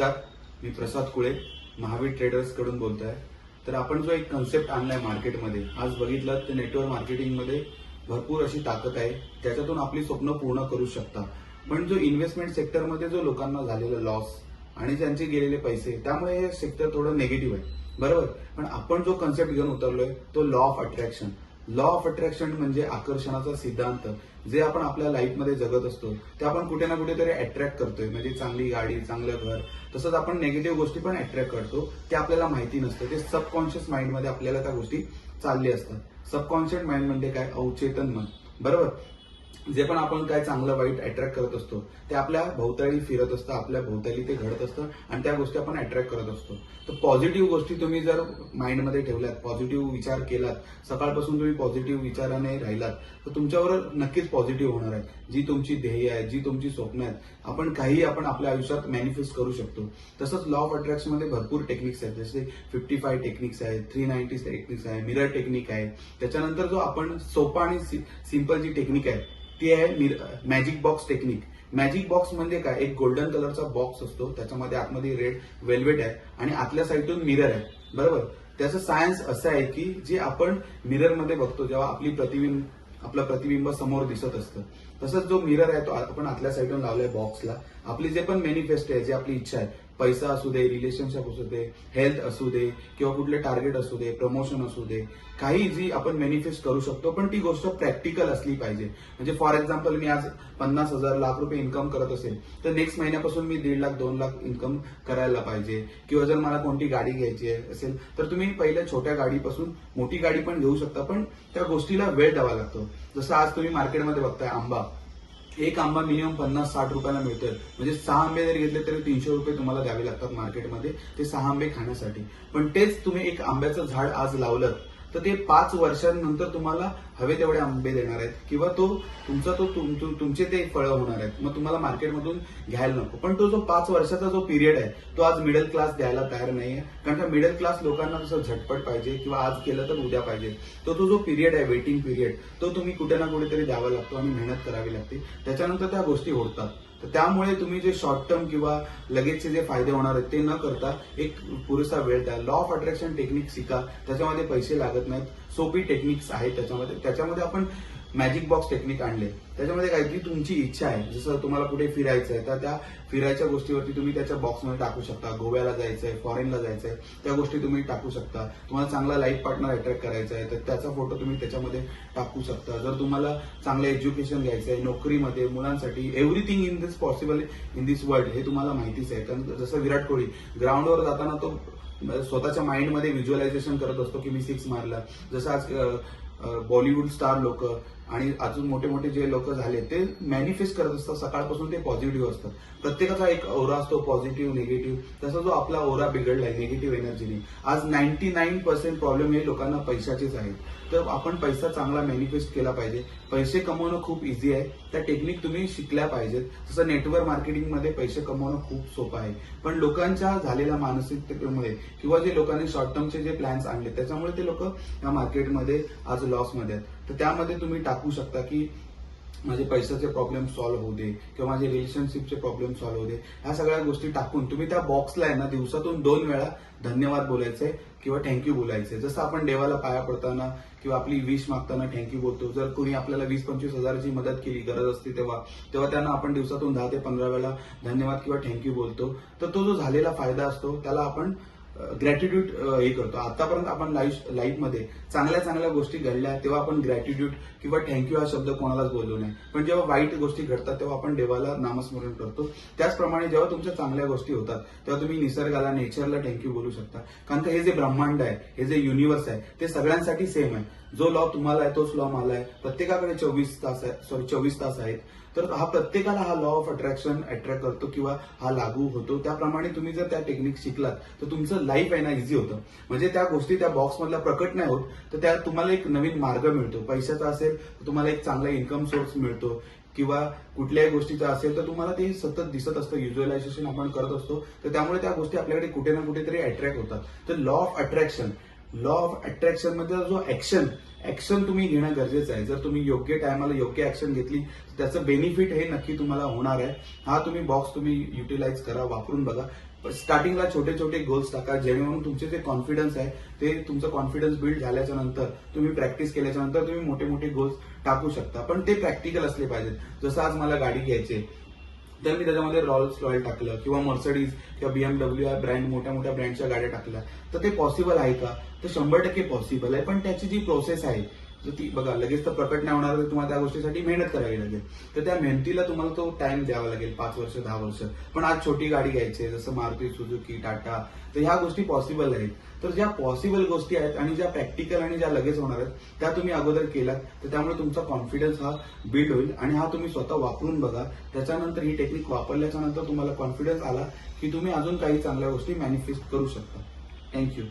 नमस्कार. मी प्रसाद कुळे महावीर ट्रेडर्सकडून बोलतोय. तर आपण जो एक कन्सेप्ट आणलाय मार्केटमध्ये आज बघितलं तर नेटवर्क मार्केटिंगमध्ये भरपूर अशी ताकद आहे. त्याच्यातून आपली स्वप्न पूर्ण करू शकता. पण जो इन्व्हेस्टमेंट सेक्टरमध्ये जो लोकांना झालेला लॉस आणि त्यांचे गेलेले पैसे त्यामुळे हे सेक्टर थोडं निगेटिव्ह आहे. बरोबर? पण आपण जो कन्सेप्ट घेऊन उतरलोय तो law of attraction law of attraction म्हणजे आकर्षणाचा सिद्धांत. जे आपण आपल्या लाईफमध्ये जगत असतो ते आपण कुठे ना कुठेतरी अट्रॅक्ट करतोय. म्हणजे चांगली गाडी चांगलं घर तसंच आपण नेगेटिव्ह गोष्टी पण अट्रॅक्ट करतो ते आपल्याला माहिती नसतं. ते सबकॉन्शियस माइंडमध्ये आपल्याला त्या गोष्टी चालल्या असतात. सबकॉन्शियस माइंड म्हणजे काय? अवचेतन मन. बरोबर? जे पण आपण काय चांगलं वाईट अट्रॅक्ट करत असतो ते आपल्या भोवताळी फिरत असतं आपल्या भोवताली ते घडत असतं आणि त्या गोष्टी आपण अट्रॅक्ट करत असतो. तर पॉझिटिव्ह गोष्टी तुम्ही जर माइंडमध्ये ठेवल्यात पॉझिटिव्ह विचार केलात सकाळपासून तुम्ही पॉझिटिव्ह विचाराने राहिलात तर तुमच्यावर नक्कीच पॉझिटिव्ह होणार आहे. जी तुमची ध्येय आहे जी तुमची स्वप्न आहेत आपण काही आपण आपल्या आयुष्यात मॅनिफेस्ट करू शकतो. तसंच लॉ ऑफ अट्रॅक्शनमध्ये भरपूर टेक्निक्स आहेत जसे फिफ्टी फाय टेक्निक्स आहेत थ्री नाईन्टी टेक्निक्स आहे मिरर टेक्निक आहे. त्याच्यानंतर जो आपण सोपा आणि सिंपल जी टेक्निक आहे ती आहे magic box technique magic box म्हणजे काय? एक गोल्डन कलरचा बॉक्स असतो. त्याच्यामध्ये आतमध्ये रेड वेल्वेट आहे आणि आतल्या साईडून मिरर आहे. बरोबर? त्याचं सायन्स असं आहे की जे आपण मिररमध्ये बघतो जेव्हा आपली प्रतिबिंब आपलं प्रतिबिंब समोर दिसत असतं. तसंच जो मिरर आहे तो आपण आतल्या साईडून लावलाय बॉक्सला आपली जे पण मॅनिफेस्ट आहे जे आपली इच्छा आहे पैसा असू दे रिलेशनशिप असू दे हेल्थ असू दे किंवा कुठले टार्गेट असू दे प्रमोशन असू दे काही जी आपण मॅनिफेस्ट करू शकतो पण ती गोष्ट प्रॅक्टिकल असली पाहिजे. म्हणजे फॉर एक्झाम्पल मी आज पन्नास हजार लाख रुपये इन्कम करत असेल तर नेक्स्ट महिन्यापासून मी दीड लाख दोन लाख इन्कम करायला पाहिजे. किंवा जर मला कोणती गाडी घ्यायची आहे असेल तर तुम्ही पहिल्या छोट्या गाडीपासून मोठी गाडी पण घेऊ शकता पण त्या गोष्टीला वेळ द्यावा लागतो. जसं आज तुम्ही मार्केटमध्ये बघताय आंबा. एक आंबा मिनिमम पन्नास साठ रुपयाला मिळतोय. म्हणजे सहा आंबे जरी घेतले तरी तीनशे रुपये तुम्हाला द्यावे लागतात मार्केटमध्ये ते सहा आंबे खाण्यासाठी. पण तेच तुम्ही एक आंब्याचं झाड आज लावलं तर ते पाच वर्षांनंतर तुम्हाला हवे तेवढे आंबे देणार आहेत. किंवा तो तुमचा तो तुम- तुमचे ते फळं होणार आहेत. मग तुम्हाला मार्केटमधून घ्यायला नको. पण तो जो पाच वर्षाचा जो पिरियड आहे तो आज मिडल क्लास द्यायला तयार नाही आहे कारण का मिडल क्लास लोकांना जसं झटपट पाहिजे किंवा आज केलं तर उद्या पाहिजे. तो तो जो पिरियड आहे वेटिंग पिरियड तो तुम्ही कुठे ना कुठेतरी द्यावा लागतो आणि मेहनत करावी लागते. त्याच्यानंतर त्या गोष्टी होतात. तर त्यामुळे तुम्ही जे शॉर्ट टर्म किंवा लगेचचे जे फायदे होणार आहेत ते न करता एक पुरेसा वेळ द्या. लॉ ऑफ अट्रॅक्शन टेक्निक शिका. त्याच्यामध्ये पैसे लागत नाहीत. सोपी टेक्निक्स आहेत त्याच्यामध्ये. त्याच्यामध्ये आपण मॅजिक बॉक्स टेक्निक आणले. त्याच्यामध्ये काहीतरी तुमची इच्छा आहे जसं तुम्हाला कुठे फिरायचं आहे तर त्या फिरायच्या गोष्टीवरती तुम्ही त्याच्या बॉक्समध्ये टाकू शकता. गोव्याला जायचं आहे फॉरेनला जायचं आहे त्या गोष्टी तुम्ही टाकू शकता. तुम्हाला चांगला लाईफ पार्टनर अट्रॅक्ट करायचा आहे तर त्याचा फोटो तुम्ही त्याच्यामध्ये टाकू शकता. जर तुम्हाला चांगलं एज्युकेशन घ्यायचं आहे नोकरीमध्ये मुलांसाठी everything in this possible in this world हे तुम्हाला माहितीच आहे. कारण जसं विराट कोहली ग्राउंडवर जाताना तो स्वतःच्या माइंडमध्ये व्हिज्युअलायझेशन करत असतो की मी सिक्स मारला. जसं आज बॉलिवूड स्टार लोक आणि अजून मोठे मोठे जे लोक झाले ते मॅनिफेस्ट करत असतात. सकाळपासून ते पॉझिटिव्ह असतात. प्रत्येकाचा एक ओरा असतो पॉझिटिव्ह निगेटिव्ह तसा जो आपला ओरा बिघडलाय निगेटिव्ह एनर्जीने आज नाईन्टी नाईन पर्सेंट प्रॉब्लेम हे लोकांना पैशाचेच आहेत. तर आपण पैसा चांगला मॅनिफेस्ट केला पाहिजे. पैसे कमवणं खूप इझी आहे. त्या टेक्निक तुम्ही शिकल्या पाहिजेत. जसं नेटवर्क मार्केटिंगमध्ये पैसे कमवणं खूप सोपं आहे. पण लोकांच्या झालेल्या मानसिकतेमुळे किंवा जे लोकांनी शॉर्ट टर्मचे जे प्लॅन्स आणले त्याच्यामुळे ते लोक या मार्केटमध्ये आज लॉसमध्ये आहेत. तर त्यामध्ये तुम्ही टाकू शकता की माझे पैशाचे प्रॉब्लेम सॉल्व्ह होऊ दे किंवा माझे रिलेशनशिपचे प्रॉब्लेम सॉल्व्ह होऊ दे. ह्या सगळ्या गोष्टी टाकून तुम्ही त्या बॉक्सला आहे ना दिवसातून दोन वेळा धन्यवाद बोलायचे किंवा थँक्यू बोलायचे. जसं आपण देवाला पाया पडताना किंवा आपली विश मागताना थँक्यू बोलतो. जर कोणी आपल्याला वीस पंचवीस हजाराची मदत केली गरज असते तेव्हा तेव्हा त्यांना आपण दिवसातून दहा ते पंधरा वेळा धन्यवाद किंवा थँक्यू बोलतो. तर तो जो झालेला फायदा असतो त्याला आपण ग्रॅटिट्यूड हे करतो. आतापर्यंत आपण लाईफ लाईफमध्ये चांगल्या चांगल्या गोष्टी घडल्या तेव्हा आपण ग्रॅटिट्यूड किंवा थँक्यू हा शब्द कोणालाच बोललो नाही पण जेव्हा वाईट गोष्टी घडतात तेव्हा आपण देवाला नामस्मरण करतो. त्याचप्रमाणे जेव्हा तुमच्या चांगल्या गोष्टी होतात तेव्हा तुम्ही निसर्गाला नेचरला थँक्यू बोलू शकता. कारण का हे जे ब्रह्मांड आहे हे जे युनिव्हर्स आहे ते सगळ्यांसाठी सेम आहे. जो लॉ तुम्हाला आहे तोच लॉ मला आहे. प्रत्येकाकडे चोवीस तास आहे सॉरी चोवीस तास आहेत. तर हा प्रत्येकाला हा लॉ ऑफ अट्रॅक्शन अट्रॅक्ट करतो किंवा हा लागू होतो. त्याप्रमाणे तुम्ही जर त्या टेक्निक शिकलात तर तुमचं लाईफ आहे ना इझी होतं. म्हणजे त्या गोष्टी त्या बॉक्समधल्या प्रकट नाही होत तर त्या तुम्हाला एक नवीन मार्ग मिळतो. पैशाचा असेल तर तुम्हाला एक चांगला इन्कम सोर्स मिळतो. किंवा कुठल्याही गोष्टीचा असेल तर तुम्हाला ते सतत दिसत असतं. युज्युअलायझेशन आपण करत असतो. तर त्यामुळे त्या गोष्टी आपल्याकडे कुठे ना कुठेतरी अट्रॅक्ट होतात. तर law of attraction law of अट्रॅक्शनमध्ये जो ऍक्शन ऍक्शन तुम्ही घेणं गरजेचं आहे. जर तुम्ही योग्य टायमाला योग्य ऍक्शन घेतली तर त्याचं बेनिफिट हे नक्की तुम्हाला होणार आहे. हा तुम्ही बॉक्स तुम्ही युटिलाइज करा वापरून बघा. स्टार्टिंगला छोटे छोटे गोल्स टाका जेणेकरून तुमचे जे कॉन्फिडन्स आहे ते तुमचं कॉन्फिडन्स बिल्ड झाल्याच्यानंतर तुम्ही प्रॅक्टिस केल्याच्यानंतर तुम्ही मोठे मोठे गोल्स टाकू शकता. पण ते प्रॅक्टिकल असले पाहिजेत. जसं आज मला गाडी घ्यायची आहे, तर मी त्याच्यामध्ये रॉल्स रॉयल टाकलं किंवा मर्सडीज किंवा बीएमडब्ल्यू या ब्रँड मोठ्या मोठ्या ब्रँडच्या गाड्या टाकल्या. तर ते पॉसिबल आहे का? तर शंभर टक्के पॉसिबल आहे. पण त्याची जी प्रोसेस आहे तर ती बघा लगेच तर प्रकट नाही होणार तर तुम्हाला त्या गोष्टीसाठी मेहनत करावी लागेल. तर त्या मेहनतीला तुम्हाला तो टाइम द्यावा लागेल पाच वर्ष दहा वर्ष. पण आज छोटी गाडी घ्यायची आहे जसं मारुती सुझुकी टाटा तर ह्या गोष्टी पॉसिबल आहेत. तर ज्या पॉसिबल गोष्टी आहेत आणि ज्या प्रॅक्टिकल आणि ज्या लगेच होणार आहेत त्या तुम्ही अगोदर केलात तर त्यामुळे तुमचा कॉन्फिडन्स हा बिल्ड होईल आणि हा तुम्ही स्वतः वापरून बघा. त्याच्यानंतर ही टेक्निक वापरल्याच्या नंतर तुम्हाला कॉन्फिडन्स आला की तुम्ही अजून काही चांगल्या गोष्टी मॅनिफेस्ट करू शकता. थँक्यू